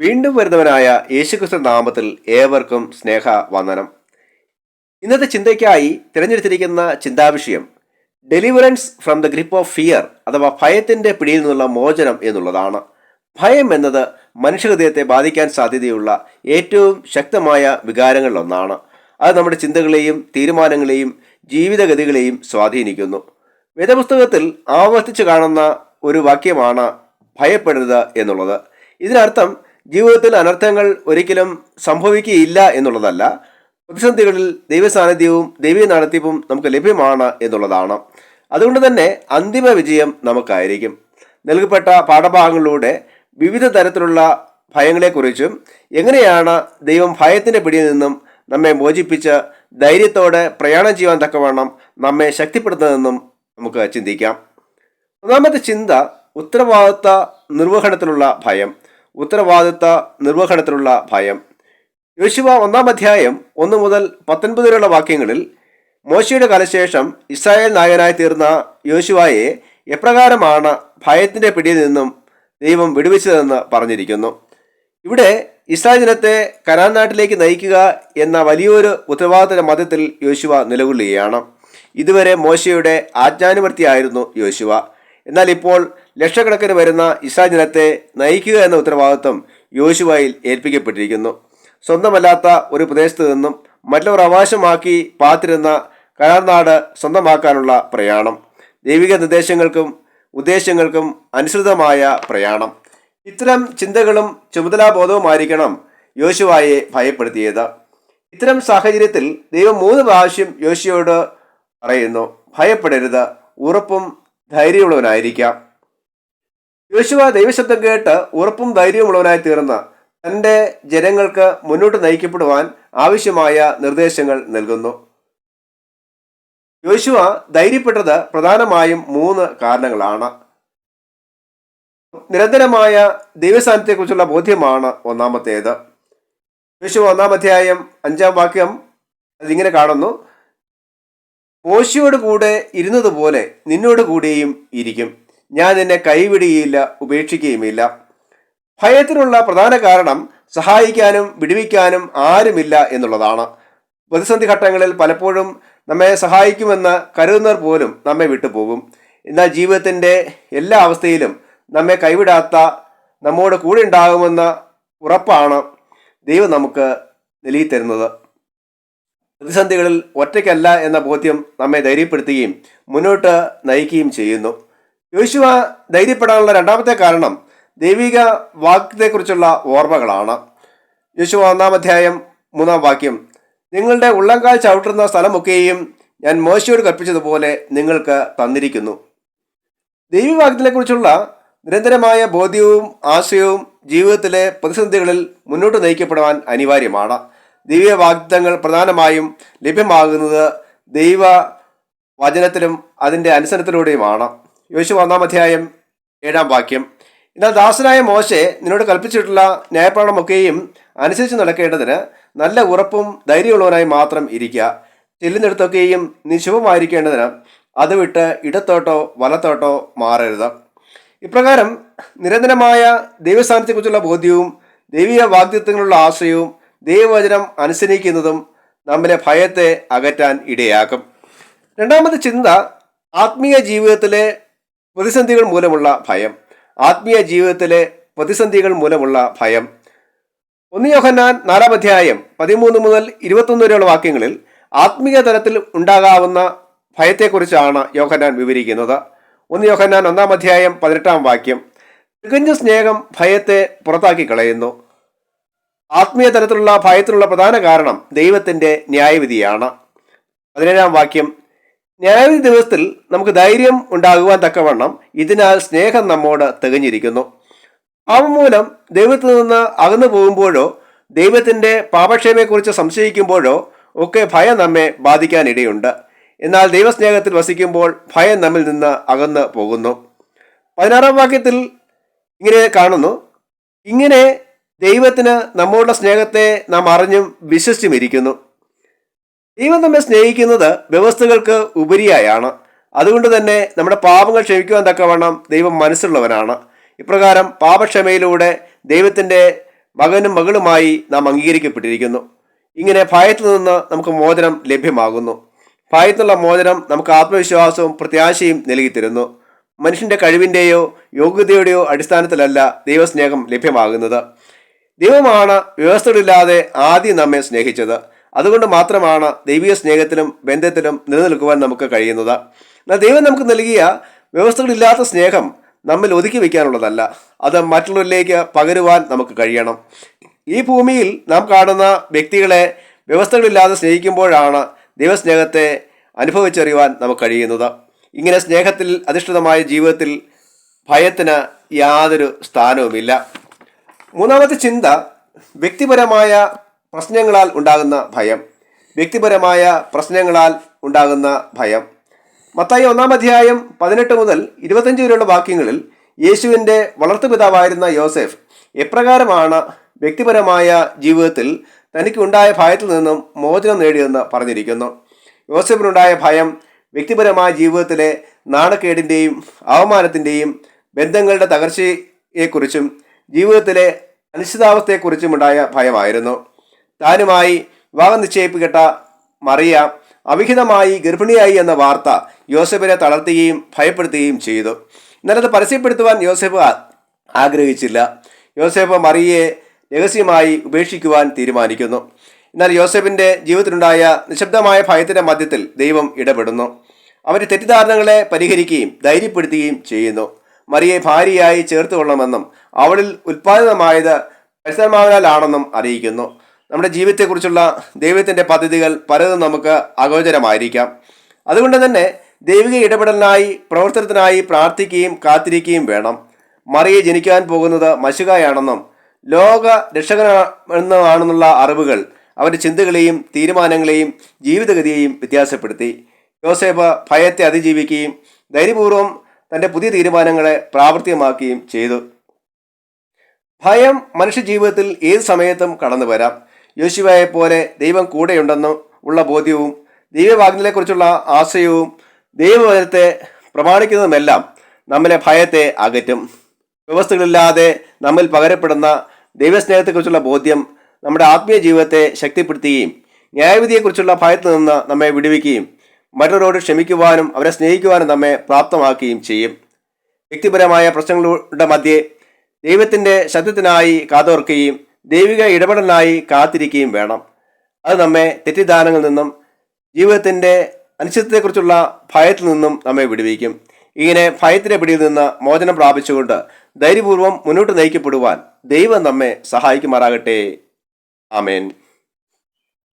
വീണ്ടും വരുന്നവനായ യേശുക്രിസ്തു നാമത്തിൽ ഏവർക്കും സ്നേഹ വന്ദനം ഇന്നത്തെ ചിന്തയ്ക്കായി തിരഞ്ഞെടുത്തിരിക്കുന്ന ചിന്താവിഷയം deliverance from the grip of fear അഥവാ ഭയത്തിന്റെ പിടിയിൽ നിന്നുള്ള മോചനം എന്നുള്ളതാണ്. ഭയം എന്നത് മനുഷ്യഹൃദയത്തെ ബാധിക്കാൻ സാധ്യതയുള്ള ഏറ്റവും ശക്തമായ വികാരങ്ങളിലൊന്നാണ്. അത് നമ്മുടെ ചിന്തകളെയും തീരുമാനങ്ങളെയും ജീവിതഗതികളെയും സ്വാധീനിക്കുന്നു. വേദപുസ്തകത്തിൽ ആവർത്തിച്ച് കാണുന്ന ഒരു വാക്യമാണ് ഭയപ്പെടരുത് എന്നുള്ളത്. ഇതിനർത്ഥം ജീവിതത്തിൽ അനർത്ഥങ്ങൾ ഒരിക്കലും സംഭവിക്കുകയില്ല എന്നുള്ളതല്ല. പ്രതിസന്ധികളിൽ ദൈവസാന്നിധ്യവും ദൈവീയ നടത്തിപ്പും നമുക്ക് ലഭ്യമാണ് എന്നുള്ളതാണ്. അതുകൊണ്ട് തന്നെ അന്തിമ വിജയം നമുക്കായിരിക്കും. നൽകപ്പെട്ട പാഠഭാഗങ്ങളിലൂടെ വിവിധ തരത്തിലുള്ള ഭയങ്ങളെക്കുറിച്ചും എങ്ങനെയാണ് ദൈവം ഭയത്തിന്റെ പിടിയിൽ നിന്നും നമ്മെ മോചിപ്പിച്ച് ധൈര്യത്തോടെ പ്രയാണം ചെയ്യുവാൻ തക്കവണ്ണം നമ്മെ ശക്തിപ്പെടുത്തുന്നതെന്നും നമുക്ക് ചിന്തിക്കാം. ഒന്നാമത്തെ ചിന്ത ഉത്തരവാദിത്ത നിർവഹണത്തിലുള്ള ഭയം. ഉത്തരവാദിത്ത നിർവഹണത്തിലുള്ള ഭയം. യോശുവ ഒന്നാം അധ്യായം ഒന്ന് മുതൽ പത്തൊൻപത് വരെയുള്ള വാക്യങ്ങളിൽ മോശയുടെ കാലശേഷം ഇസ്രായേൽ നായകനായി തീർന്ന യോശുവയെ എപ്രകാരമാണ് ഭയത്തിന്റെ പിടിയിൽ നിന്നും ദൈവം വിടുവിച്ചതെന്ന് പറഞ്ഞിരിക്കുന്നു. ഇവിടെ ഇസ്രായേൽ ജനത്തെ കനാൻ നാട്ടിലേക്ക് നയിക്കുക എന്ന വലിയൊരു ഉത്തരവാദിത്ത മതത്തിൽ യോശുവ നിലകൊള്ളുകയാണ്. ഇതുവരെ മോശയുടെ ആജ്ഞാനുവർത്തിയായിരുന്നു യോശുവ. എന്നാൽ ഇപ്പോൾ ലക്ഷക്കണക്കിന് വരുന്ന ഇസ്രാജനത്തെ നയിക്കുക എന്ന ഉത്തരവാദിത്വം യോശുവായിൽ ഏൽപ്പിക്കപ്പെട്ടിരിക്കുന്നു. സ്വന്തമല്ലാത്ത ഒരു പ്രദേശത്ത് നിന്നും മറ്റുള്ളവർ അവകാശമാക്കി പാത്തിരുന്ന കരാർനാട് സ്വന്തമാക്കാനുള്ള പ്രയാണം. ദൈവിക നിർദ്ദേശങ്ങൾക്കും ഉദ്ദേശങ്ങൾക്കും അനുസൃതമായ പ്രയാണം. ഇത്തരം ചിന്തകളും ചുമതലാബോധവുമായിരിക്കണം യോശുവായെ ഭയപ്പെടുത്തിയത്. ഇത്തരം സാഹചര്യത്തിൽ ദൈവം മൂന്ന് പ്രാവശ്യം യോശുവയോട് പറയുന്നു ഭയപ്പെടരുത് ഉറപ്പും ധൈര്യമുള്ളവനായിരിക്കാം. യോശുവ ദൈവശബ്ദം കേട്ട് ഉറപ്പും ധൈര്യമുള്ളവനായി തീർന്ന തന്റെ ജനങ്ങൾക്ക് മുന്നോട്ട് നയിക്കപ്പെടുവാൻ ആവശ്യമായ നിർദ്ദേശങ്ങൾ നൽകുന്നു. യോശുവ ധൈര്യപ്പെട്ടത് പ്രധാനമായും മൂന്ന് കാരണങ്ങളാണ്. നിരന്തരമായ ദൈവസാന്നിധ്യത്തെക്കുറിച്ചുള്ള ബോധ്യമാണ് ഒന്നാമത്തേത്. യോശുവ ഒന്നാം അധ്യായം അഞ്ചാം വാക്യം അതിങ്ങനെ കാണുന്നു. മോശയോട് കൂടെ ഇരുന്നതുപോലെ നിന്നോട് കൂടെയും ഇരിക്കും. ഞാൻ നിന്നെ കൈവിടുകയില്ല ഉപേക്ഷിക്കുകയുമില്ല. ഭയത്തിനുള്ള പ്രധാന കാരണം സഹായിക്കാനും വിടുവിക്കാനും ആരുമില്ല എന്നുള്ളതാണ്. പ്രതിസന്ധി ഘട്ടങ്ങളിൽ പലപ്പോഴും നമ്മെ സഹായിക്കുമെന്ന് കരുതുന്നവർ പോലും നമ്മെ വിട്ടുപോകും എന്നാൽ ജീവിതത്തിന്റെ എല്ലാ അവസ്ഥയിലും നമ്മെ കൈവിടാത്ത നമ്മോട് കൂടെ ഉണ്ടാകുമെന്ന ഉറപ്പാണ് ദൈവം നമുക്ക് നൽകിത്തരുന്നത് പ്രതിസന്ധികളിൽ ഒറ്റയ്ക്കല്ല എന്ന ബോധ്യം നമ്മെ ധൈര്യപ്പെടുത്തുകയും മുന്നോട്ട് നയിക്കുകയും ചെയ്യുന്നു. യോശുവ ധൈര്യപ്പെടാനുള്ള രണ്ടാമത്തെ കാരണം ദൈവിക വാക്യത്തെക്കുറിച്ചുള്ള ഓർമ്മകളാണ്. യോശുവ ഒന്നാം അധ്യായം മൂന്നാം വാക്യം നിങ്ങളുടെ ഉള്ളങ്കാൽ ചവിട്ടുന്ന സ്ഥലമൊക്കെയും ഞാൻ മോശയോട് കൽപ്പിച്ചതുപോലെ നിങ്ങൾക്ക് തന്നിരിക്കുന്നു. ദൈവവാക്യത്തെക്കുറിച്ചുള്ള നിരന്തരമായ ബോധ്യവും ആശയവും ജീവിതത്തിലെ പ്രതിസന്ധികളിൽ മുന്നോട്ട് നയിക്കപ്പെടുവാൻ അനിവാര്യമാണ്. ദൈവ വാഗ്ദത്തങ്ങൾ പ്രധാനമായും ലഭ്യമാകുന്നത് ദൈവ വചനത്തിലും അതിന്റെ അനുസരണത്തിലൂടെയുമാണ്. യോശു ഒന്നാം അധ്യായം ഏഴാം വാക്യം. എന്നാൽ ദാസനായ മോശെ നിന്നോട് കൽപ്പിച്ചിട്ടുള്ള ന്യായപ്രാണമൊക്കെയും അനുസരിച്ച് നടക്കേണ്ടതിന് നല്ല ഉറപ്പും ധൈര്യമുള്ളവനായി മാത്രം ഇരിക്കുക ചെല്ലുന്നിടത്തൊക്കെയും നിശുഭമായിരിക്കേണ്ടതിന് അത് വിട്ട് ഇടത്തോട്ടോ വലത്തോട്ടോ മാറരുത് ഇപ്രകാരം നിരന്തരമായ ദൈവസ്ഥാനത്തെക്കുറിച്ചുള്ള ബോധ്യവും ദൈവിക വാഗ്ദത്വങ്ങളുള്ള ആശ്രയവും ദൈവവചനം അനുസരിക്കുന്നതും നമ്മിലെ ഭയത്തെ അകറ്റാൻ ഇടയാക്കും. രണ്ടാമത്തെ ചിന്ത ആത്മീയ ജീവിതത്തിലെ പ്രതിസന്ധികൾ മൂലമുള്ള ഭയം. ആത്മീയ ജീവിതത്തിലെ പ്രതിസന്ധികൾ മൂലമുള്ള ഭയം. ഒന്ന് യോഹന്നാൻ നാലാം അധ്യായം പതിമൂന്ന് മുതൽ ഇരുപത്തൊന്ന് വരെയുള്ള വാക്യങ്ങളിൽ ആത്മീയ തലത്തിൽ ഉണ്ടാകാവുന്ന ഭയത്തെക്കുറിച്ചാണ് യോഹന്നാൻ വിവരിക്കുന്നത്. ഒന്ന് യോഹന്നാൻ ഒന്നാം അധ്യായം പതിനെട്ടാം വാക്യം തികഞ്ഞ സ്നേഹം ഭയത്തെ പുറത്താക്കി കളയുന്നു. ആത്മീയ തലത്തിലുള്ള ഭയത്തിനുള്ള പ്രധാന കാരണം ദൈവത്തിന്റെ ന്യായവിധിയാണ്. പതിനേഴാം വാക്യം ന്യായവിധി ദിവസത്തിൽ നമുക്ക് ധൈര്യം ഉണ്ടാകുവാൻ തക്കവണ്ണം ഇതിനാൽ സ്നേഹം നമ്മോട് തികഞ്ഞിരിക്കുന്നു. പാപം മൂലം ദൈവത്തിൽ നിന്ന് അകന്നു പോകുമ്പോഴോ ദൈവത്തിന്റെ പാപക്ഷേമയെക്കുറിച്ച് സംശയിക്കുമ്പോഴോ ഒക്കെ ഭയം നമ്മെ ബാധിക്കാനിടയുണ്ട്. എന്നാൽ ദൈവസ്നേഹത്തിൽ വസിക്കുമ്പോൾ ഭയം നമ്മിൽ നിന്ന് അകന്നു പോകുന്നു. പതിനാറാം വാക്യത്തിൽ ഇങ്ങനെ കാണുന്നു ഇങ്ങനെ ദൈവത്തിന് നമ്മളുടെ സ്നേഹത്തെ നാം അറിഞ്ഞും വിശ്വസിച്ചും ഇരിക്കുന്നു. ദൈവം നമ്മെ സ്നേഹിക്കുന്നത് വ്യവസ്ഥകൾക്ക് ഉപരിയായാണ്. അതുകൊണ്ട് തന്നെ നമ്മുടെ പാപങ്ങൾ ക്ഷമിക്കുവാൻ തക്കവണ്ണം ദൈവം മനസ്സുള്ളവനാണ്. ഇപ്രകാരം പാപക്ഷമയിലൂടെ ദൈവത്തിന്റെ മകനും മകളുമായി നാം അംഗീകരിക്കപ്പെട്ടിരിക്കുന്നു. ഇങ്ങനെ ഭയത്തിൽ നിന്ന് നമുക്ക് മോചനം ലഭ്യമാകുന്നു. ഭയത്തിനുള്ള മോചനം നമുക്ക് ആത്മവിശ്വാസവും പ്രത്യാശയും നൽകിത്തരുന്നു. മനുഷ്യന്റെ കഴിവിന്റെയോ യോഗ്യതയുടെയോ അടിസ്ഥാനത്തിലല്ല ദൈവസ്നേഹം ലഭ്യമാകുന്നത്. ദൈവമാണ് വ്യവസ്ഥകളില്ലാതെ ആദ്യം നമ്മെ സ്നേഹിച്ചത്. അതുകൊണ്ട് മാത്രമാണ് ദൈവിക സ്നേഹത്തിലും ബന്ധത്തിലും നിലനിൽക്കുവാൻ നമുക്ക് കഴിയുന്നത്. എന്നാൽ ദൈവം നമുക്ക് നൽകിയ വ്യവസ്ഥകളില്ലാത്ത സ്നേഹം നമ്മിൽ ഒതുക്കി വയ്ക്കാനുള്ളതല്ല. അത് മറ്റുള്ളവരിലേക്ക് പകരുവാൻ നമുക്ക് കഴിയണം. ഈ ഭൂമിയിൽ നാം കാണുന്ന വ്യക്തികളെ വ്യവസ്ഥകളില്ലാതെ സ്നേഹിക്കുമ്പോഴാണ് ദൈവസ്നേഹത്തെ അനുഭവിച്ചറിയുവാൻ നമുക്ക് കഴിയുന്നത്. ഇങ്ങനെ സ്നേഹത്തിൽ അധിഷ്ഠിതമായ ജീവിതത്തിൽ ഭയത്തിന് യാതൊരു സ്ഥാനവുമില്ല. മൂന്നാമത്തെ ചിന്ത വ്യക്തിപരമായ പ്രശ്നങ്ങളാൽ ഉണ്ടാകുന്ന ഭയം. വ്യക്തിപരമായ പ്രശ്നങ്ങളാൽ ഉണ്ടാകുന്ന ഭയം. മത്തായി ഒന്നാം അധ്യായം പതിനെട്ട് മുതൽ ഇരുപത്തഞ്ച് വരെയുള്ള വാക്യങ്ങളിൽ യേശുവിന്റെ വളർത്തുപിതാവായിരുന്ന യോസെഫ് എപ്രകാരമാണ് വ്യക്തിപരമായ ജീവിതത്തിൽ തനിക്ക് ഉണ്ടായ ഭയത്തിൽ നിന്നും മോചനം നേടിയെന്ന് പറഞ്ഞിരിക്കുന്നു. യോസെഫിനുണ്ടായ ഭയം വ്യക്തിപരമായ ജീവിതത്തിലെ നാണക്കേടിന്റെയും അവമാനത്തിന്റെയും ബന്ധങ്ങളുടെ തകർച്ചയെക്കുറിച്ചും ജീവിതത്തിലെ അനിശ്ചിതാവസ്ഥയെക്കുറിച്ചും ഉണ്ടായ ഭയമായിരുന്നു. താനുമായി വിവാഹം നിശ്ചയിപ്പിക്കട്ട മറിയ അവിഹിതമായി ഗർഭിണിയായി എന്ന വാർത്ത യോസഫിനെ തളർത്തുകയും ഭയപ്പെടുത്തുകയും ചെയ്തു. എന്നാൽ അത് പരസ്യപ്പെടുത്തുവാൻ യോസഫ് ആഗ്രഹിച്ചില്ല. യോസഫ് മറിയയെ രഹസ്യമായി ഉപേക്ഷിക്കുവാൻ തീരുമാനിക്കുന്നു. എന്നാൽ യോസഫിന്റെ ജീവിതത്തിലുണ്ടായ നിശബ്ദമായ ഭയത്തിന്റെ മധ്യത്തിൽ ദൈവം ഇടപെടുന്നു. അവന്റെ തെറ്റിദ്ധാരണകളെ പരിഹരിക്കുകയും ധൈര്യപ്പെടുത്തുകയും ചെയ്യുന്നു. മറിയെ ഭാര്യയായി ചേർത്ത് കൊള്ളണമെന്നും അവളിൽ ഉൽപ്പാദിതമായത് പരിസരമാവനാലാണെന്നും അറിയിക്കുന്നു. നമ്മുടെ ജീവിതത്തെക്കുറിച്ചുള്ള ദൈവത്തിന്റെ പദ്ധതികൾ പലതും നമുക്ക് അഗോചരമായിരിക്കാം. അതുകൊണ്ട് തന്നെ ദൈവിക ഇടപെടലിനായി പ്രവർത്തനത്തിനായി പ്രാർത്ഥിക്കുകയും കാത്തിരിക്കുകയും വേണം. മറിയെ ജനിക്കാൻ പോകുന്നത് മശുകായാണെന്നും ലോക രക്ഷകനാണെന്നുമാണെന്നുള്ള അറിവുകൾ അവരുടെ ചിന്തകളെയും തീരുമാനങ്ങളെയും ജീവിതഗതിയെയും വ്യത്യാസപ്പെടുത്തി. യോസേഫ് ഭയത്തെ അതിജീവിക്കുകയും ധൈര്യപൂർവം തന്റെ പുതിയ തീരുമാനങ്ങളെ പ്രാവർത്തികമാക്കുകയും ചെയ്തു. ഭയം മനുഷ്യജീവിതത്തിൽ ഏത് സമയത്തും കടന്നു വരാം. യോശുവയെ പോലെ ദൈവം കൂടെയുണ്ടെന്നും ഉള്ള ബോധ്യവും ദൈവവാഗ്നിലെക്കുറിച്ചുള്ള ആശയവും ദൈവവചനത്തെ പ്രമാണിക്കുന്നതുമെല്ലാം നമ്മളെ ഭയത്തെ അകറ്റും. വ്യവസ്ഥകളില്ലാതെ നമ്മിൽ പകരപ്പെടുന്ന ദൈവസ്നേഹത്തെക്കുറിച്ചുള്ള ബോധ്യം നമ്മുടെ ആത്മീയ ജീവിതത്തെ ശക്തിപ്പെടുത്തുകയും ന്യായവിധിയെക്കുറിച്ചുള്ള ഭയത്തിൽ നിന്ന് നമ്മെ വിടുവിക്കുകയും മറ്റുള്ളവരോട് ക്ഷമിക്കുവാനും അവരെ സ്നേഹിക്കുവാനും നമ്മെ പ്രാപ്തമാക്കുകയും ചെയ്യും. വ്യക്തിപരമായ പ്രശ്നങ്ങളുടെ മധ്യേ ദൈവത്തിന്റെ ശബ്ദത്തിനായി കാതോർക്കുകയും ദൈവിക ഇടപെടലിനായി കാത്തിരിക്കുകയും വേണം. അത് നമ്മെ തെറ്റിദ്ധാരണങ്ങളിൽ നിന്നും ജീവിതത്തിന്റെ അനിശ്ചിതത്തെക്കുറിച്ചുള്ള ഭയത്തിൽ നിന്നും നമ്മെ വിടുവിക്കും. ഇങ്ങനെ ഭയത്തിന്റെ പിടിയിൽ നിന്ന് മോചനം പ്രാപിച്ചുകൊണ്ട് ധൈര്യപൂർവം മുന്നോട്ട് നയിക്കപ്പെടുവാൻ ദൈവം നമ്മെ സഹായിക്കുമാറാകട്ടെ. ആമേൻ.